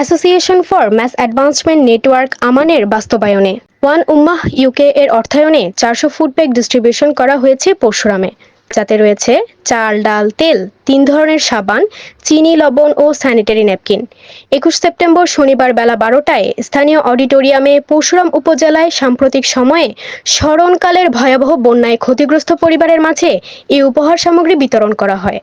Association for mass advancement network আমানের বাস্তবায়নে। One উম্মাহ UK এর অর্থায়নে চারশো ফুড ডিস্ট্রিবিউশন করা হয়েছে পরশুরামে। যাতে রয়েছে চাল, ডাল, তেল, তিন ধরনের সাবান, চিনি, লবণ ও স্যানিটারি ন্যাপকিন একুশ সেপ্টেম্বর শনিবার বেলা বারোটায় স্থানীয় অডিটোরিয়ামে পরশুরাম উপজেলায় সাম্প্রতিক সময়ে স্মরণকালের ভয়াবহ বন্যায় ক্ষতিগ্রস্ত পরিবারের মাঝে এই উপহার সামগ্রী বিতরণ করা হয়।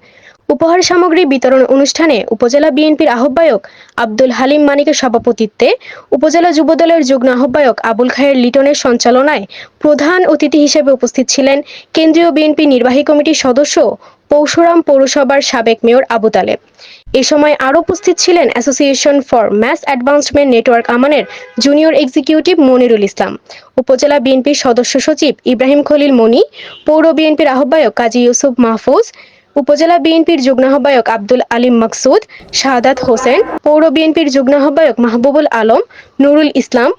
উপহার সামগ্রী বিতরণ অনুষ্ঠানে উপজেলা বিএনপির আহ্বায়ক আব্দুল হালিম মানিকের সভাপতিত্বে উপজেলা যুবদলের যুগ্ম আহ্বায়ক আবুল খায়ের লিটনের সঞ্চালনায় প্রধান অতিথি হিসেবে উপস্থিত ছিলেন কেন্দ্রীয় বিএনপি নির্বাহী কমিটির সদস্য পৌরসুরাম পৌরসভার সাবেক মেয়র আবু তালেব। এ সময় আরও উপস্থিত ছিলেন association for mass advancement network আমানের junior executive Monirul Islam, উপজেলা বিএনপির সদস্য সচিব ইব্রাহিম খলিল মনি, পৌর বিএনপির আহ্বায়ক কাজী ইউসুফ মাহফুজ উপজেলা বিএনপির যুগ্ম আহ্বায়ক আব্দুল আলিম মাকসুদ, শাহাদাত হোসেন, পৌর বিএনপির যুগ্ম আহ্বায়ক মাহবুবুল আলম, নুরুল ইসলাম,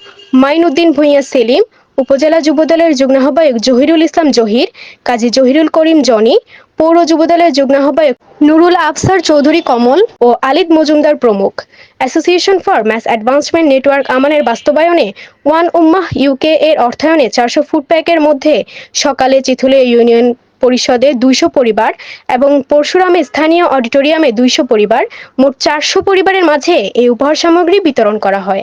মাইনুদ্দিন ভূঁইয়া সেলিম, উপজেলা যুবদলের যুগ্ম আহ্বায়ক জহিরুল ইসলাম জহির, কাজী জহিরুল করিম জনি, পৌর যুবদলের যুগ্ম আহ্বায়ক নুরুল আফসার চৌধুরী কমল ও আলিদ মজুমদার প্রমুখ। Association for mass advancement network আমানের বাস্তবায়নে ওয়ান উম্মাহ ইউকে এর অর্থায়নে চারশো ফুট প্যাকের মধ্যে সকালে চিথুলে ইউনিয়ন পরিষদে দুইশো পরিবার এবং পরশুরামে স্থানীয় অডিটোরিয়ামে দুইশো পরিবার। মোট চারশো পরিবারের মাঝে এই উপহার সামগ্রী বিতরণ করা হয়।